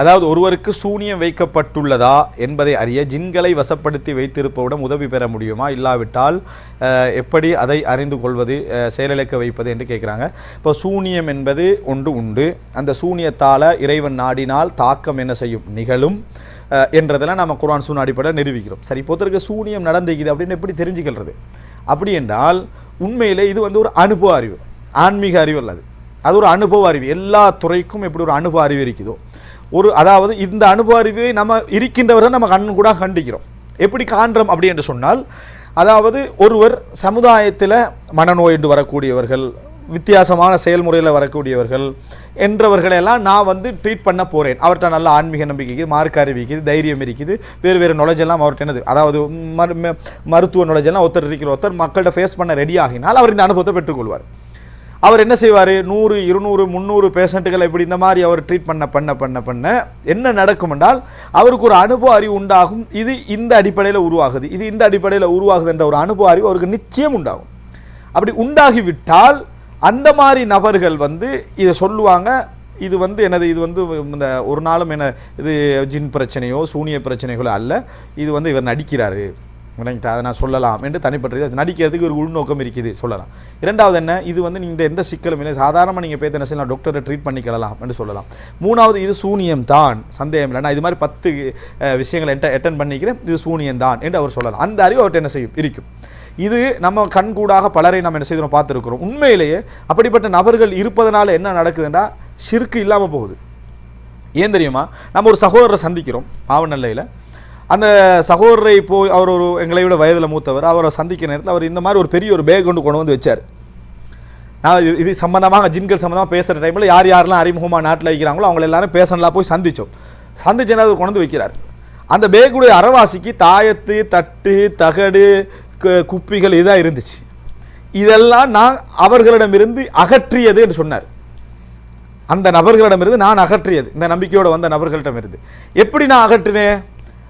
அதாவது ஒருவருக்கு சூனியம் வைக்கப்பட்டுள்ளதா என்பதை அறிய ஜின்களை வசப்படுத்தி வைத்திருப்பவுடன் உதவி பெற முடியுமா? இல்லாவிட்டால் எப்படி அதை அறிந்து கொள்வது செயலிழக்க வைப்பது என்று கேட்குறாங்க. இப்போ சூனியம் என்பது ஒன்று உண்டு. அந்த சூனியத்தால் இறைவன் நாடினால் தாக்கம் என்ன செய்யும்? நிகழும் என்றதெல்லாம் நம்ம குரான் சூன் அடிப்படையில் நிரூபிக்கிறோம். சரி இப்போத்தருக்கு சூனியம் நடந்துக்குது அப்படின்னு எப்படி தெரிஞ்சுக்கிறது அப்படி என்றால் உண்மையிலே இது வந்து ஒரு அனுபவ அறிவு. ஆன்மீக அறிவு அல்லது அது ஒரு அனுபவ அறிவு. எல்லா துறைக்கும் எப்படி ஒரு அனுபவ அறிவு இருக்குதோ ஒரு அதாவது இந்த அனுபவ அறிவை நம்ம இருக்கின்றவரை நம்ம கண் கூட கண்டிக்கிறோம். எப்படி காண்றோம் அப்படி என்று சொன்னால் அதாவது ஒருவர் சமுதாயத்தில் மனநோய் என்று வரக்கூடியவர்கள் வித்தியாசமான செயல்முறையில் வரக்கூடியவர்கள் என்றவர்களெல்லாம் நான் வந்து ட்ரீட் பண்ண போகிறேன் அவர்கிட்ட நல்ல ஆன்மீக நம்பிக்கைக்கு மார்க் மார்க்க தைரியம் இருக்குது வேறு வேறு knowledge எல்லாம் அவர்கிட்ட என்னது? அதாவது மரு ம- மருத்துவ knowledge எல்லாம் ஒருத்தர் இருக்கிற ஒருத்தர் மக்கள்கிட்ட ஃபேஸ் பண்ண ரெடி ஆகினால் அவர் இந்த அனுபவத்தை பெற்றுக்கொள்வார். அவர் என்ன செய்வார்? நூறு இருநூறு முந்நூறு பேஷண்ட்டுகளை இப்படி இந்த மாதிரி அவர் ட்ரீட் பண்ண பண்ண பண்ண பண்ண என்ன நடக்கும் என்றால் அவருக்கு ஒரு அனுபவ அறிவு உண்டாகும். இது இந்த அடிப்படையில் உருவாகுது. இது இந்த அடிப்படையில் உருவாகுது என்ற ஒரு அனுபவ அறிவு அவருக்கு நிச்சயம் உண்டாகும். அப்படி உண்டாகிவிட்டால் அந்த மாதிரி நபர்கள் வந்து இதை சொல்லுவாங்க. இது வந்து எனது இது வந்து இந்த ஒரு நாளும் என்ன இது ஜின் பிரச்சனையோ சூனிய பிரச்சனைகளோ அல்ல. இது வந்து இவர் நடிக்கிறாரு. விளங்கிட்டா அதை நான் சொல்லலாம் என்று தனிப்பட்டது நடிக்கிறதுக்கு ஒரு உள்நோக்கம் இருக்குது சொல்லலாம். இரண்டாவது என்ன? இது வந்து இந்த எந்த சிக்கலும் இல்லை. சாதாரணமாக நீங்கள் பேத்த என்ன செய்யலாம்? டாக்டரை ட்ரீட் பண்ணிக்கலாம் என்று சொல்லலாம். மூணாவது இது சூனியம் தான். சந்தேகம் இல்லை. நான் இது மாதிரி பத்து விஷயங்களை எட்ட அட்டன் பண்ணிக்கிறேன். இது சூனியம் தான் என்று அவர் சொல்லலாம். அந்த அறிவு அவர்கிட்ட என்ன செய்யும்? இருக்கும். இது நம்ம கண்கூடாக பலரை நம்ம என்ன செய்கிறோம் பார்த்துருக்குறோம். உண்மையிலேயே அப்படிப்பட்ட நபர்கள் இருப்பதனால என்ன நடக்குதுன்னா ஷிர்க்கு இல்லாமல் போகுது. ஏன் தெரியுமா? நம்ம ஒரு சகோதரரை சந்திக்கிறோம் பாவநல்லையில் அந்த சகோதரரை போய் அவர் ஒரு எங்களை விட வயதில் மூத்தவர் அவரை சந்திக்க நேரத்தில் அவர் இந்த மாதிரி ஒரு பெரிய ஒரு பேக் கொண்டு கொண்டு வந்து வச்சார். நான் இது இது சம்மந்தமாக ஜின்கள் சம்மந்தமாக பேசுகிற டைமில் யார் யாரெல்லாம் அறிமுகமாக நாட்டில் வைக்கிறாங்களோ அவங்கள எல்லாரும் பேசலாம் போய் சந்தித்தோம் சந்திச்சேன்னா அது கொண்டு வந்து வைக்கிறார். அந்த பேக்குடைய அறவாசிக்கு தாயத்து தட்டு தகடு குப்பிகள் இதாக இருந்துச்சு. இதெல்லாம் நான் அவர்களிடமிருந்து அகற்றியது என்று சொன்னார். அந்த நபர்களிடமிருந்து நான் அகற்றியது. இந்த நம்பிக்கையோடு வந்த நபர்களிடமிருந்து. எப்படி நான் அகற்றினேன்?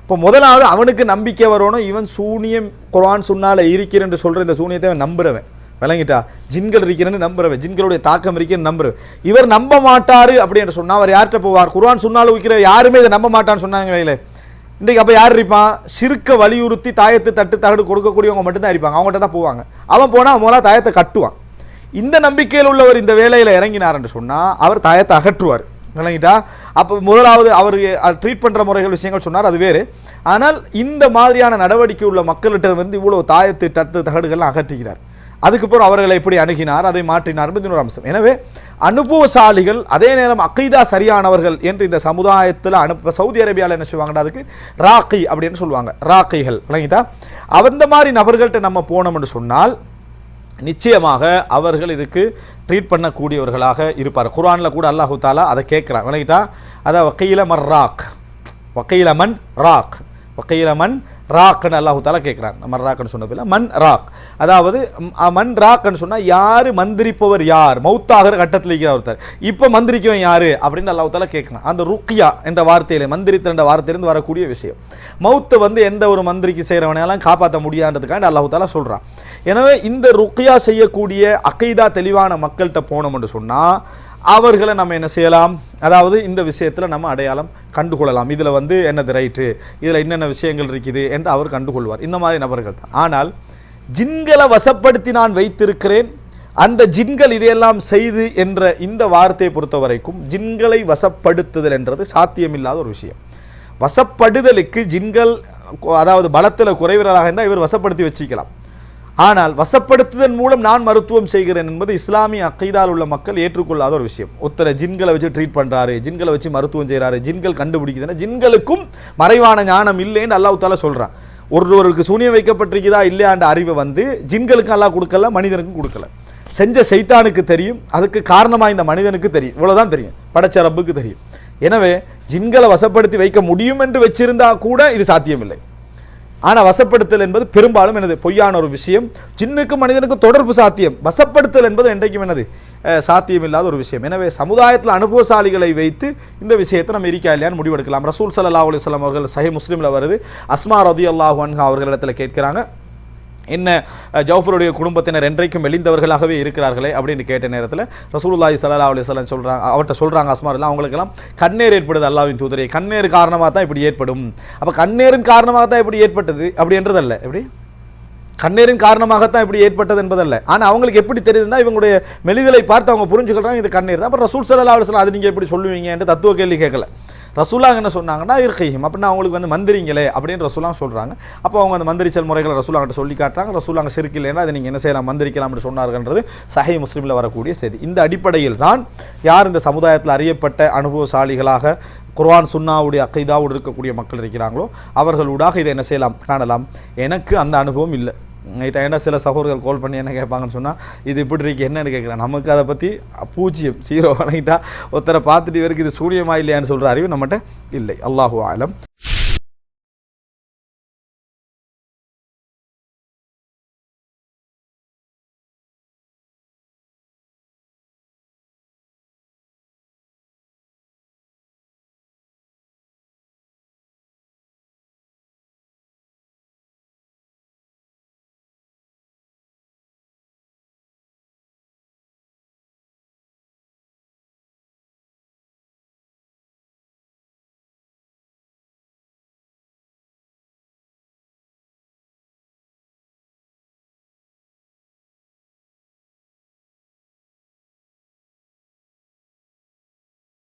இப்போ முதலாவது அவனுக்கு நம்பிக்கை வரணும். இவன் சூனியம் குரான் சுன்னால இருக்கிற என்று சொல்கிற இந்த சூனியத்தை அவன் நம்புறவன். விளங்கிட்டா? ஜின்கள் இருக்கிறேன்னு நம்புறவன். ஜின்களுடைய தாக்கம் இருக்கிறேன்னு நம்புறவன். இவர் நம்ப மாட்டாரு அப்படி என்று அவர் யார்கிட்ட போவார்? குரான் சொன்னாலும் வைக்கிற யாருமே இதை நம்ப மாட்டான்னு சொன்னாங்க வைங்களே இன்றைக்கு அப்போ யார் இருப்பான் சிறுக்க வலியுறுத்தி தாயத்து தட்டு தகடு கொடுக்கக்கூடியவங்க மட்டும்தான் இருப்பாங்க. அவங்ககிட்ட தான் போவாங்க. அவன் போனால் அவன் முதல்ல தாயத்தை கட்டுவான். இந்த நம்பிக்கையில் உள்ளவர் இந்த வேலையில் இறங்கினார் என்று சொன்னால் அவர் தாயத்தை அகற்றுவார். விளங்கிட்டா? அப்போ முதலாவது அவர் ட்ரீட் பண்ணுற முறைகள் விஷயங்கள் சொன்னார் அது வேறு. ஆனால் இந்த மாதிரியான நடவடிக்கை உள்ள மக்கள்கிட்ட வந்து இவ்வளோ தாயத்து தத்து தகடுகள்லாம் அகற்றுகிறார். அதுக்கப்புறம் அவர்களை எப்படி அணுகினார்? அதை மாற்றினார் என்பது இன்னொரு அம்சம் எனவே அனுபவசாலிகள் அதே நேரம் அக்கைதா சரியானவர்கள் என்று இந்த சமுதாயத்தில் அனுப்ப சவுதி அரேபியாவில் என்ன சொல்லுவாங்கன்னா அதுக்கு? ராக்கி அப்படின்னு சொல்லுவாங்க. ராக்கிகள் விளங்கிட்டா? அந்த மாதிரி நபர்கள்ட்ட நம்ம போனோம்னு சொன்னால் நிச்சயமாக அவர்கள் இதுக்கு ட்ரீட் பண்ணக்கூடியவர்களாக இருப்பார் குரானில் கூட அல்லாஹு தாலா அதை கேட்குறான். விளங்கிட்டா அதை வக்கீல ராக் வக்கீல ராக். வக்கீல ராக்னு அல்லாஹு தாலா கேட்குறான் மன் ராக்னு சொன்னதில்ல மன் ராக். அதாவது மண் ராக்னு சொன்னால் யார் மந்திரிப்பவர் யார்? மௌத்தாகிற கட்டத்தில் இருக்கிற ஒருத்தர். இப்போ மந்திரிக்கவன் யார்? அப்படின்னு அல்லாஹு தாலா கேட்கலாம் அந்த ருக்கியா என்ற வார்த்தையில மந்திரித்த என்ற வார்த்தையிலேருந்து வரக்கூடிய விஷயம். மௌத்தை வந்து எந்த ஒரு மந்திரிக்கு செய்கிறவனையெல்லாம் காப்பாற்ற முடியான்றதுக்காண்டி அல்லாஹு தாலா சொல்கிறான் எனவே இந்த ருக்கியா செய்யக்கூடிய அகைதா தெளிவான மக்கள்கிட்ட போனோம்னு சொன்னால் அவர்களை நம்ம என்ன செய்யலாம்? அதாவது இந்த விஷயத்தில் நம்ம அடையாளம் கண்டுகொள்ளலாம். இதில் வந்து என்னது ரைட்டு? இதில் என்னென்ன விஷயங்கள் இருக்குது என்று அவர் கண்டுகொள்வார். இந்த மாதிரி நபர்கள் தான். ஆனால் ஜின்களை வசப்படுத்தி நான் வைத்திருக்கிறேன். அந்த ஜின்கள் இதையெல்லாம் செய்து என்ற இந்த வார்த்தையை பொறுத்த வரைக்கும் ஜின்களை வசப்படுத்துதல் என்றது சாத்தியமில்லாத ஒரு விஷயம். வசப்படுதலுக்கு ஜின்கள் அதாவது பலத்தில் குறைவர்களாக இருந்தால் இவர் வசப்படுத்தி வச்சுக்கலாம். ஆனால் வசப்படுத்துதன் மூலம் நான் மருத்துவம் செய்கிறேன் என்பது இஸ்லாமிய அக்கைதால் உள்ள மக்கள் ஏற்றுக்கொள்ளாத ஒரு விஷயம். ஒருத்தரை ஜின்களை வச்சு ட்ரீட் பண்ணுறாரு ஜின்களை வச்சு மருத்துவம் செய்கிறாரு ஜின்கள் கண்டுபிடிக்குதுன்னா ஜின்களுக்கும் மறைவான ஞானம் இல்லைன்னு அல்லாஹால சொல்கிறான் ஒருவருக்கு சூனியம் வைக்கப்பட்டிருக்குதா இல்லையான்ற அறிவை வந்து ஜின்களுக்கும் அல்லாஹ் கொடுக்கல மனிதனுக்கும் கொடுக்கல. செஞ்ச சைத்தானுக்கு தெரியும் அதுக்கு காரணமாக இந்த மனிதனுக்கு தெரியும். இவ்வளோதான் தெரியும். படைச்ச ரப்புக்கு தெரியும். எனவே ஜின்களை வசப்படுத்தி வைக்க முடியும் என்று வச்சிருந்தா கூட இது சாத்தியமில்லை. ஆனால் வசப்படுத்தல் என்பது பெரும்பாலும் எனது பொய்யான ஒரு விஷயம். சின்னுக்கு மனிதனுக்கு தொடர்பு சாத்தியம். வசப்படுத்தல் என்பது என்றைக்கும் என்னது? சாத்தியம் சாத்தியமில்லாத ஒரு விஷயம். எனவே சமுதாயத்தில் அனுபவசாலிகளை வைத்து இந்த விஷயத்தை நம்ம இருக்கா இல்லையான்னு முடிவெடுக்கலாம். ரசூல் சல்லா அலைஹி அவர்கள் சஹி முஸ்லீமில் வருது. அஸ்மா ரதி அல்லாஹு அன்ஹா அவர்களிடத்தில் கேட்கிறாங்க. என்ன ஜவுஃபருடைய குடும்பத்தினர் என்றைக்கும் மெலிந்தவர்களாகவே இருக்கிறார்களே அப்படின்னு கேட்ட நேரத்தில் ரசூலுல்லாஹி ஸல்லல்லாஹு அலைஹி சலன் சொல்கிறாங்க அவர்கிட்ட சொல்கிறாங்க அஸ்மாரில் அவங்களுக்கெல்லாம் கண்ணீர் ஏற்படுது அல்லாவின் தூதரை. கண்ணீர் காரணமாக தான் இப்படி ஏற்படும். அப்போ கண்ணீரின் காரணமாக தான் இப்படி ஏற்பட்டது அப்படின்றதல்ல எப்படி? கண்ணீரின் காரணமாகத்தான் இப்படி ஏற்பட்டது என்பதல்ல. ஆனால் அவங்களுக்கு எப்படி தெரியுதுன்னா இவங்களுடைய மெலிதலை பார்த்து அவங்க புரிஞ்சுக்கிறாங்க இது கண்ணீர் தான். அப்புறம் ரசூல் சல்லா அலுவலம் அது நீங்கள் எப்படி சொல்லுவீங்க என்று தத்துவ கேள்வி கேட்கல. ரசூலாங்க என்ன சொன்னாங்கன்னா இருக்கையும் அப்படின்னா அவங்களுக்கு வந்து மந்திரிங்களே அப்படின்னு ரசூலாங்க சொல்கிறாங்க அப்போ அவங்க அந்த மந்திரிச்சல் முறைகளை ரசூலாங்கிட்ட சொல்லி காட்டுறாங்க. ரசூலாங்க சிரிக்கலைன்னா அதை நீங்கள் என்ன செய்யலாம் மந்திரிக்கலாம் அப்படின்னு சொன்னார்கள்ன்றது சஹை முஸ்லீமில் வரக்கூடிய செய்தி. இந்த அடிப்படையில் தான் யார் இந்த சமுதாயத்தில் அறியப்பட்ட அனுபவசாலிகளாக குர்வான் சுன்னாவுடைய அக்கைதாவோடு இருக்கக்கூடிய மக்கள் இருக்கிறாங்களோ அவர்களூடாக இதை என்ன செய்யலாம் காணலாம். எனக்கு அந்த அனுபவம் இல்லை. நைட் ஆகிட்டா சில சகோதரர்கள் கால் பண்ணி என்ன கேட்பாங்கன்னு சொன்னால் இது இப்படி இருக்கு என்னன்னு கேட்குறேன். நமக்கு அதை பற்றி பூஜ்ஜியம் சீரோ வணங்கிட்டா ஒருத்தரை பார்த்துட்டு இவருக்கு இது சூரியமா இல்லையான்னு சொல்கிற அறிவு நம்மகிட்ட இல்லை. அல்லாஹு ஆலம்.